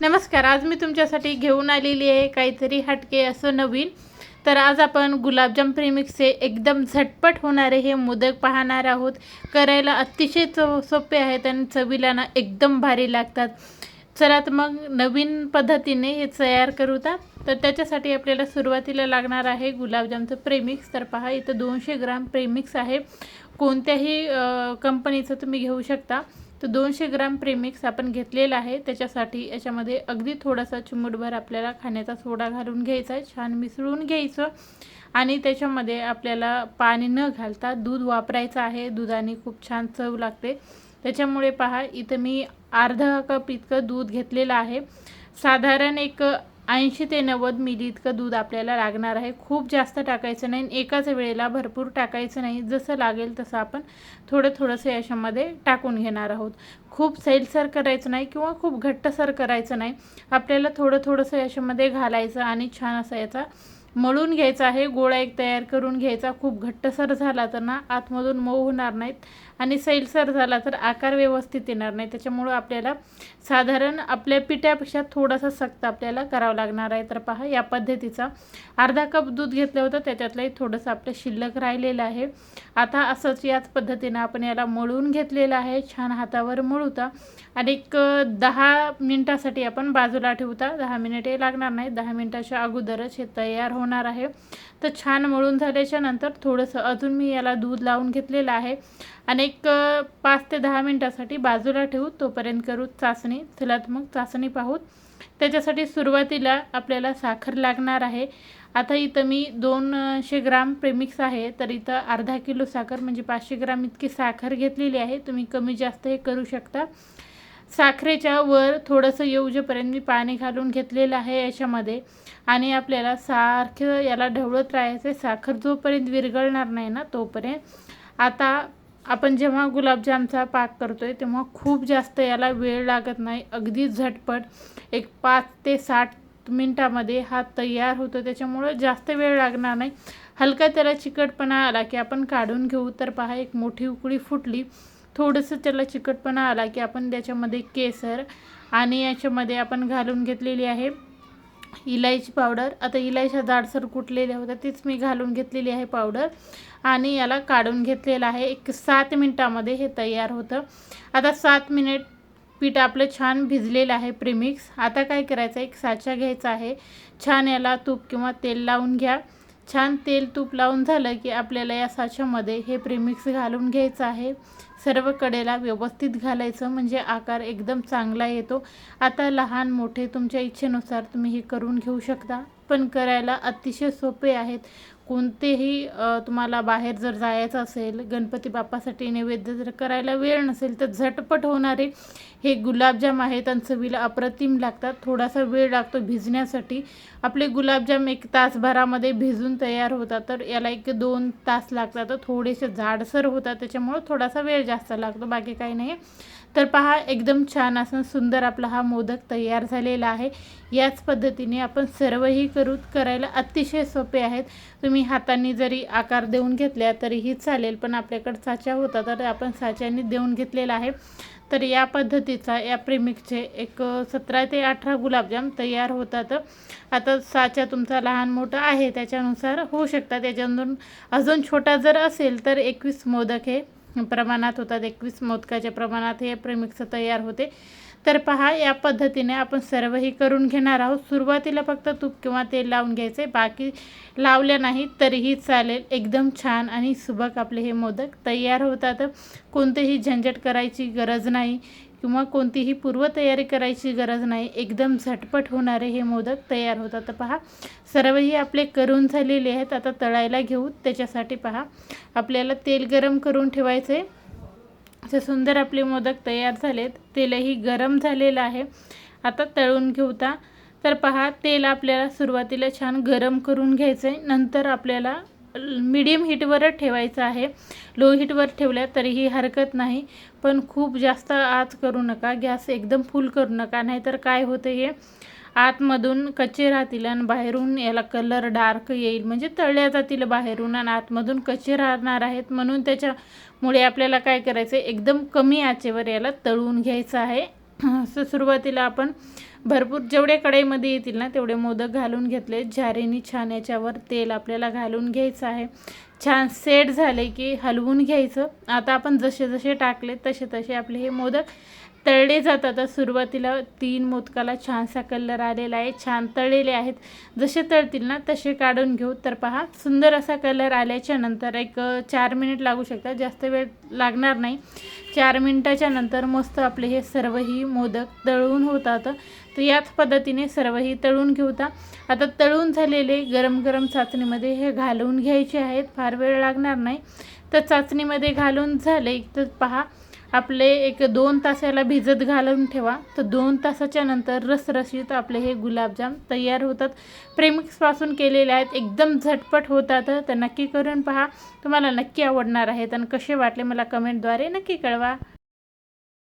नमस्कार आज मी तुमच्यासाठी घेऊन आलेली आहे काहीतरी हटके असं नवीन. तर आज आपण गुलाबजाम प्रेमिक्सचे एकदम झटपट होणारे हे मोदक पाहणार आहोत. करायला अतिशय चव सोपे आहेत आणि चवीला ना एकदम भारी लागतात. चला तर मग नवीन पद्धतीने हे तयार करूतात तर त्याच्यासाठी आपल्याला सुरुवातीला लागणार आहे गुलाबजामचं प्रेमिक्स तर पहा इथं दोनशे ग्राम प्रेमिक्स आहे. कोणत्याही कंपनीचं तुम्ही घेऊ शकता. तर दोनशे ग्राम प्रेमिक्स आपण घेतलेला आहे. त्याच्यासाठी याच्यामध्ये अगदी थोडासा चिमूटभर आपल्याला खाण्याचा सोडा घालून घ्यायचा छान मिसळून घ्यायचं. आणि त्याच्यामध्ये आपल्याला पाणी न घालता दूध वापरायचं आहे. दुधाने खूप छान चव लागते. त्याच्यामुळे पहा इथं मी अर्धा कप इतकं दूध घेतलेलं आहे. साधारण एक ऐंशी ते नव्वद मिली इतकं दूध आपल्याला लागणार आहे. खूप जास्त टाकायचं नाही एकाच वेळेला भरपूर टाकायचं नाही. जसं लागेल तसं आपण थोडं थोडंसं याच्यामध्ये टाकून घेणार आहोत. खूप सैलसर करायचं नाही किंवा खूप घट्टसर करायचं नाही. आपल्याला थोडं थोडंसं याच्यामध्ये घालायचं आणि छान असं याचा मळून घ्यायचा आहे गोळा एक तयार करून घ्यायचा. खूप घट्टसर झाला तर ना आतमधून मऊ होणार नाहीत आणि सैलसर झाला तर आकार व्यवस्थित येणार नाही. त्याच्यामुळं आपल्याला साधारण आपल्या पिठ्यापेक्षा थोडासा सक्त आपल्याला करावं लागणार आहे. तर पहा या पद्धतीचा अर्धा कप दूध घेतलं होतं. त्याच्यातलंही थोडंसं आपलं शिल्लक राहिलेलं आहे. आता असंच याच पद्धतीनं आपण याला मळून घेतलेलं आहे. छान हातावर मळूता. आणि एक दहा मिनटासाठी आपण बाजूला ठेवता. दहा मिनिटे लागणार नाही दहा मिनटाच्या अगोदरच हे तयार होणार होणार आहे. तर छान मळून झाल्याच्यानंतर थोडंसं अजून मी याला दूध लावून घेतलेलं आहे. आणि एक पाच ते दहा मिनटासाठी बाजूला ठेवू तोपर्यंत करू चाचणी चला मग चाचणी पाहूत त्याच्यासाठी सुरुवातीला आपल्याला साखर लागणार आहे. आता इथं मी दोनशे ग्राम प्रेमिक्स आहे. तर इथं अर्धा किलो साखर म्हणजे पाचशे ग्राम इतकी साखर घेतलेली आहे. तुम्ही कमी जास्त हे करू शकता. साखरेच्या वर थोडंसं येऊजेपर्यंत मी पाणी घालून घेतलेलं आहे याच्यामध्ये आणि आपल्याला सारखं याला ढवळत राहायचं आहे साखर जोपर्यंत विरघळणार नाही ना तोपर्यंत. आता आपण जेव्हा गुलाबजामचा पाक करतो आहे तेव्हा खूप जास्त याला वेळ लागत नाही अगदी झटपट. एक पाच ते साठ मिनटामध्ये हा तयार होतो त्याच्यामुळं जास्त वेळ लागणार नाही. हलका त्याला चिकटपणा आला की आपण काढून घेऊ तर पहा एक मोठी उकळी फुटली. थोडंसं त्याला चिकटपणा आला की आपण त्याच्यामध्ये केसर आणि याच्यामध्ये आपण घालून घेतलेली आहे इलायची पावडर. आता इलायच्या जाडसर कुटलेल्या होत्या तीच मी घालून घेतलेली आहे पावडर. आणि याला काढून घेतलेलं आहे. एक सात मिनटामध्ये हे तयार होतं. आता सात मिनिट पीठ आपलं छान भिजलेलं आहे प्रिमिक्स आता काय करायचं? एक साचा घ्यायचा आहे. छान याला तूप किंवा तेल लावून घ्या. छान तेल तूप लावून झालं की आपल्याला या साच्यामध्ये हे प्रीमिक्स घालून घ्यायचं आहे. सर्व कडेला व्यवस्थित घालायचं म्हणजे आकार एकदम चांगला येतो. आता लहान मोठे तुमच्या इच्छेनुसार तुम्ही हे करून घेऊ शकता. पण करायला अतिशय सोपे आहेत. कोणतेही तुम्हाला बाहेर जर जायचं असेल गणपती बाप्पासाठी नैवेद्य जर करायला वेळ नसेल तर झटपट होणारे हे गुलाबजाम आहेत आणि चवीला अप्रतिम लागतात. थोडासा वेळ लागतो भिजण्यासाठी. आपले गुलाबजाम एक तासभरामध्ये भिजून तयार होतात तर याला एक दोन तास लागतात. तर थोडेसे जाडसर होतात त्याच्यामुळं थोडासा वेळ जास्त लागतो बाकी काही नाही. तर पहा एकदम छान असं सुंदर आपला हा मोदक तयार झालेला आहे. याच पद्धतीने आपण सर्वही करू करायला अतिशय सोपे आहेत. तुम्ही हातांनी जरी आकार देऊन घेतल्या तरीही चालेल पण आपल्याकडं साच्या होता तर आपण साच्याने देऊन घेतलेला आहे. तर या पद्धतीचा या प्रेमिकचे एक सतरा ते अठरा गुलाबजाम तयार होतात. आता साच्या तुमचा लहान मोठा आहे त्याच्यानुसार होऊ शकतात. त्याच्यातून अजून छोटा जर असेल तर एकवीस मोदक हे प्रमाणात होतात. एकवीस मोदकाच्या प्रमाणात हे प्रेमिक्स तयार होते. तर पहा या पद्धतीने आपण सर्वही करून घेणार आहोत. सुरुवातीला फक्त तूप किंवा तेल लावून घ्यायचे. बाकी लावल्या नाही तरीही चालेल. एकदम छान आणि सुबक आपले हे मोदक तयार होतात. कोणतेही झंझट करायची गरज नाही. किंवा कोणतीही पूर्वतयारी करायची गरज नाही एकदम झटपट होणारे हे मोदक तयार होतात. तर पहा सर्वही आपले करून झालेले आहेत. आता तळायला घेऊ त्याच्यासाठी पहा. आपल्याला तेल गरम करून ठेवायचे असे सुंदर आपले मोदक तयार झालेत. तेलही गरम झालेलं आहे. आता तळून घेऊता. तर पहा तेल आपल्याला सुरुवातीला छान गरम करून घ्यायचं आहे नंतर आपल्याला मीडियम हीटवरच ठेवायचं आहे. लो हीटवर ठेवल्या तरीही हरकत नाही. पण खूप जास्त आत करू नका. गॅस एकदम फुल करू नका. नाहीतर काय होतं हे? आतमधून कच्चे राहतील आणि बाहेरून याला कलर डार्क येईल. म्हणजे तळल्या जातील बाहेरून आणि आतमधून कच्चे राहणार आहेत. म्हणून त्याच्यामुळे आपल्याला काय करायचं एकदम कमी आचेवर याला तळून घ्यायचं आहे. असं सुरुवातीला आपण भरपूर जेवढे कढईमध्ये येतील ना तेवढे मोदक घालून घेतले. झारेनी छान याच्यावर तेल आपल्याला घालून घ्यायचं आहे. छान सेट झाले की हलवून घ्यायचं. आता आपण जसे जसे टाकले तसे तसे आपले हे मोदक तळले जातात. सुरुवातीला तीन मोदकाला छानसा कलर आलेला आहे. छान तळलेले आहेत. जसे तळतील ना तसे काढून घेऊ. तर पहा सुंदर असा कलर आल्याच्यानंतर एक चार मिनिट लागू शकतात. जास्त वेळ लागणार नाही. चार मिनिटाच्या नंतर मस्त आपले हे सर्वही मोदक तळून होतात. तर याच पद्धतीने सर्वही तळून घेऊता आता तळून झालेले गरम गरम चाचणीमध्ये हे घालून घ्यायचे आहेत. फार वेळ लागणार नाही. तर चाचणीमध्ये घालून झाले. तर पहा आपले एक दोन तासाला भिजत घालून ठेवा. तर दोन तासाच्या नंतर रसरशीत आपले हे गुलाबजाम तयार होतात. प्रेमिक्सपासून केलेले आहेत. एकदम झटपट होतात. तर नक्की करून पहा. तुम्हाला नक्की आवडणार आहेत आणि कसे वाटले मला कमेंटद्वारे नक्की कळवा.